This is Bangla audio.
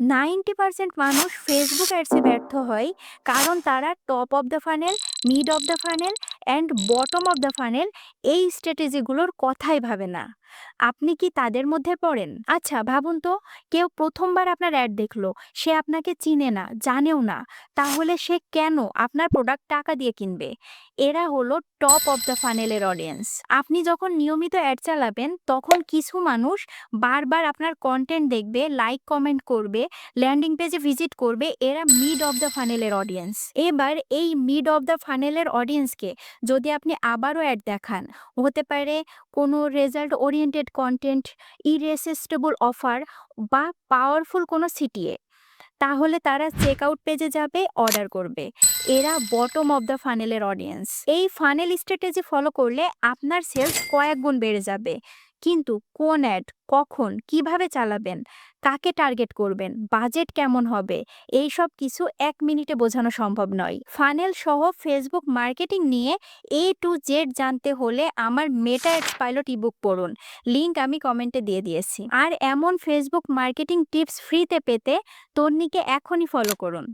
90% মানুষ ফেসবুক অ্যাডসে ব্যর্থ হয়। কারণ তারা top of the funnel, mid of the funnel and bottom of the funnel এই স্ট্র্যাটেজিগুলোর কথাই ভাবে না। আপনি কি তাদের মধ্যে পড়েন? আচ্ছা ভাবুন তো কেউ প্রথমবার আপনার অ্যাড দেখল, সে আপনাকে চিনে না, জানেও না। তাহলে সে কেন আপনার প্রোডাক্ট টাকা দিয়ে কিনবে? এরা হলো টপ অফ দ্য ফানেলের অডিয়েন্স। আপনি যখন নিয়মিত অ্যাড চালাবেন তখন কিছু মানুষ বারবার আপনার কন্টেন্ট দেখবে, লাইক কমেন্ট করবে, ল্যান্ডিং পেজে ভিজিট করবে। এরা মিড অফ দ্য ফানেলের অডিয়েন্স। এবার এই মিড অফ দ্য ফানেলের অডিয়েন্সকে যদি আপনি আবারও অ্যাড দেখান, হতে পারে কোনো result oriented content irresistible offer বা পাওয়ারফুল কোনো সিটিএ। তাহলে তারা চেক আউট পেজে যাবে, অর্ডার করবে। এরা বটম অব দ্য ফানেলের অডিয়েন্স। এই ফানেল স্ট্র্যাটেজি ফলো করলে আপনার সেলস কয়েক গুণ বেড়ে যাবে। কিন্তু কোন অ্যাড, কখন, কীভাবে চালাবেন, কাকে টার্গেট করবেন, বাজেট কেমন হবে, এইসব কিছু এক মিনিটে বোঝানো সম্ভব নয়। ফানেল সহ ফেসবুক মার্কেটিং নিয়ে এ টু জেড জানতে হলে আমার মেটা অ্যাডস পাইলট ইবুক পড়ুন। লিংক আমি কমেন্টে দিয়ে দিয়েছি। আর এমন ফেসবুক মার্কেটিং টিপস ফ্রিতে পেতে তন্নিকে এখনই ফলো করুন।